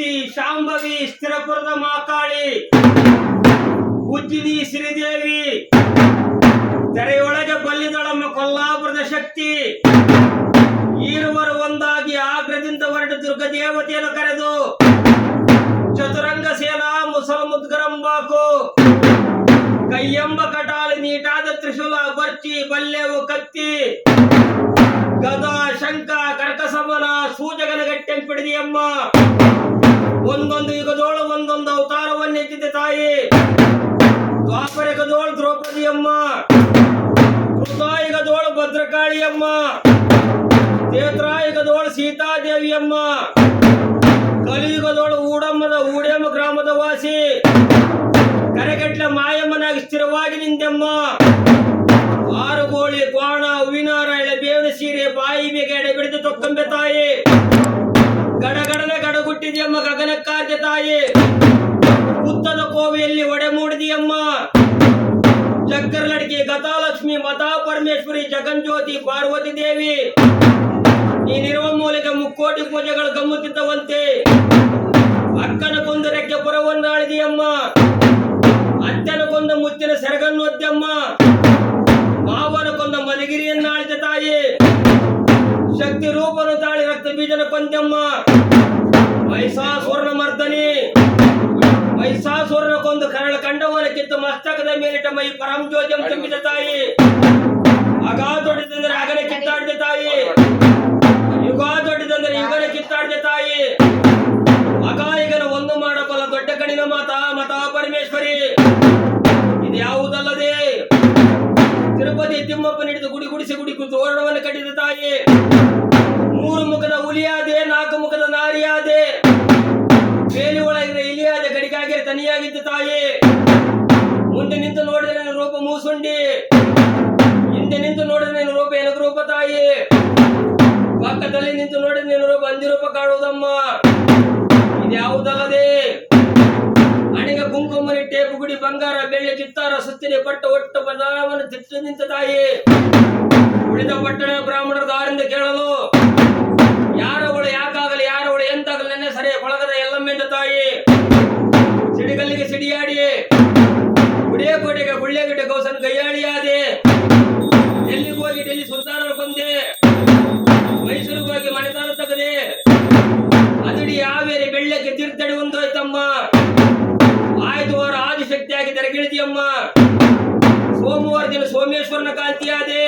ಶಕ್ತಿ ಶಾಂಭವಿ ಸ್ಥಿರಪುರದ ಮಾಕಾಳಿ. ಉಜ್ಜಿನಿ ಶ್ರೀದೇವಿ ತೆರೆಯೊಳಗೆ ಬಲ್ಲಿದಳಮ್ಮ ಕೊಲ್ಲಾಪುರದ ಶಕ್ತಿ. ಈರುವರು ಒಂದಾಗಿ ಆಗ್ರದಿಂದ ಹೊರಟ ದುರ್ಗ ದೇವತೆಯನ್ನು ಕರೆದು, ಚತುರಂಗ ಸೇನಾ ಮುಸಲ ಮುದ್ಗರಂಬಾಕು ಕೈಯೆಂಬ ಕಟಾಲಿ ನೀಟಾದ ತ್ರಿಶೂಲ ಬರ್ಚಿ ಬಲ್ಲೆವು ಕತ್ತಿ. ಗದಾ ಶಂಕ ಕರ್ಕಸಮನ ಸೂಜಗನ ಗಟ್ಟೆಂಪಿಡಿದೆಯಮ್ಮ ಒಂದೊಂದು ಯುಗದೋಳ ಒಂದೊಂದು ಅವತಾರವನ್ನೆತ್ತಿದ್ದೆ ತಾಯಿ. ದ್ವಾಪರ ಯುಗದೋಳ ದ್ರೌಪದಿಯಮ್ಮ. ಯುಗದೋಳ ಭದ್ರಕಾಳಿಯಮ್ಮ. ಸೀತಾದೇವಿ ಸೀತಾದೇವಿಯಮ್ಮ. ಕಲಿಯುಗದೋಳ ಊಡಮ್ಮದ ಊಡೆಮ್ಮ ಗ್ರಾಮದ ವಾಸಿ. ಕರೆಗಟ್ಲ ಮಾಯಮ್ಮನಾಗಿ ಸ್ಥಿರವಾಗಿ ನಿಂದೆಮ್ಮ. ಆರುಗೋಳಿ ಕೋಣ ಹೂವಿನಾರಾಯಣ ಬೇವಿನ ಸೀರೆ ಬಾಯಿ ಬೇಗ ಎಡೆ ಬಿಡಿದು ತೊಕ್ಕಂಬೆ ತಾಯಿ. ಗಡಗುಟ್ಟಿದೆಯಮ್ಮ ಗಗನಕ್ಕಾರ್ಯ ತಾಯಿ. ಉತ್ತದ ಕೋವೆಯಲ್ಲಿ ಒಡೆ ಮೂಡಿದೆಯಮ್ಮ. ಚಕ್ಕರಲಡಿಕೆ ಗತಾಲಕ್ಷ್ಮಿ ಮತಾ ಪರಮೇಶ್ವರಿ ಜಗನ್ಜ್ಯೋತಿ ಪಾರ್ವತಿ ದೇವಿ. ನೀನಿರುವ ಮೂಲಕ ಮುಕ್ಕೋಟಿ ಪೂಜೆಗಳು ಗಮ್ಮುತ್ತಿದ್ದವಂತೆ. ಅಕ್ಕನ ಕೊಂದು ರೆಕ್ಕೆ ಪುರವನ್ನಾಳಿದೆಯಮ್ಮ. ಅತ್ತನ ಕೊಂದ ಮುತ್ತಿನ ಸೆರಗನ್ನು ಒದ್ದೆಮ್ಮ. ಮಾವನ ಕೊಂದ ಮಲಗಿರಿಯನ್ನಾಳಿದ ತಾಯಿ. ಶಕ್ತಿ ರೂಪನು ತಾಳಿ ರಕ್ತ ಬೀಜನ ಕೊಂದೆಮ್ಮ. ಮೈಸಾಸುರನ ಮರ್ದನಿ ಮೈಸಾಸುರನ ಕೊಂದು ಕರಳ ಕಂಡವನ ಕಿತ್ತು ಮಸ್ತಕದ ಮೇಲಿಟ್ಟ ಮೈ ಪರಂ ಜ್ಯೋತಿಯಂ ತುಂಬಿದ ತಾಯಿ. ಅಗಾ ದೊಡ್ಡದಂದ್ರೆ ಅಗಲ ಕಿತ್ತಾಡಿದ ತಾಯಿ. ಮುಂದೆ ನಿಂತು ನೋಡಿದ್ರೆ ನಿನ್ನ ರೂಪ ಮೂಸುಂಡಿ. ಹಿಂದೆ ನಿಂತು ನೋಡಿದ್ರೆ ನಿನ್ನ ರೂಪ ಎನಗ ರೂಪ ತಾಯಿ. ಪಕ್ಕದಲ್ಲಿ ನಿಂತು ನೋಡಿದ್ರೆ ನಿನ್ನ ರೂಪ ಅಂದಿರೂಪ ಕಾಣುವುದಮ್ಮ. ಇದ್ಯಾವುದಲ್ಲದೆ ಅಣಿಗ ಕುಂಕುಮನಿ ಟೇಪು ಗುಡಿ ಬಂಗಾರ ಬೆಳ್ಳಿ ಚಿತ್ತಾರ ಸುತ್ತಿನ ಪಟ್ಟ ಒಟ್ಟು ಬದಲಾವಣೆ ತಿತ್ತು ನಿಂತ ತಾಯಿ. ಉಳಿದ ಪಟ್ಟಣ ಬ್ರಾಹ್ಮಣರ ದಾರಿಂದ ಕೇಳಲು ಸುಲ್ತಾನರು ಕೊಂದೆ ಮೈಸೂರಿಗೆ ಹೋಗಿ ಮನೆತನ ತಗದೆ. ಅದಡಿ ಯಾವೇರಿ ಬೆಳ್ಳಕ್ಕೆ ತೀರ್ಥಡಿ ಒಂದೋಯ್ತಮ್ಮ ಆಯ್ತು ವಾರ ಆದಿಶಕ್ತಿಯಾಗಿ ತೆರಗಿಳಿದಿಯಮ್ಮ ಸೋಮವಾರ ದಿನ ಸೋಮೇಶ್ವರನ ಕಾಂತಿಯಾದೆ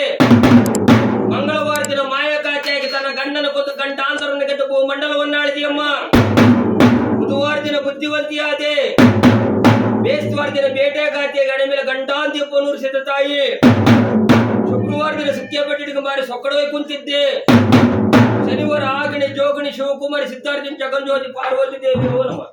ಮಂಗಳವಾರ ದಿನ ಮಾಯಕಾತಿಯಾಗಿ ತನ್ನ ಗಂಡನ ಕೊತ್ತು ಗಂಟಾಂತರವನ್ನು ಗೆದ್ದು ಭೂಮಂಡಲವನ್ನಾಳಿದೆಯಮ್ಮ ಬುಧವಾರ ದಿನ ಬುದ್ಧಿವಂತಿಯಾದೆ ಬೇಸ್ತವಾರ ದಿನ ಬೇಟೆಗಾತಿಯ ಗಣ ಮೇಲೆ ಗಂಟಾಂತಿ ನೂರಿಸಿದ ತಾಯಿ. ಶುಕ್ರವಾರ ಬಟ್ಟಿಡಿಗೆ ಮಾರಿ ಸೊಕ್ಕಡವೇ ಕುಂತಿದ್ದೆ. ಶನಿವಾರ ಆಗಣಿ ಜೋಗಣಿ ಶಿವಕುಮಾರಿ ಸಿದ್ಧಾರ್ಥನ್ ಜಗನ್ಜ್ಯೋತಿ ಪಾರ್ವತಿ ದೇವಿ ನಮಃ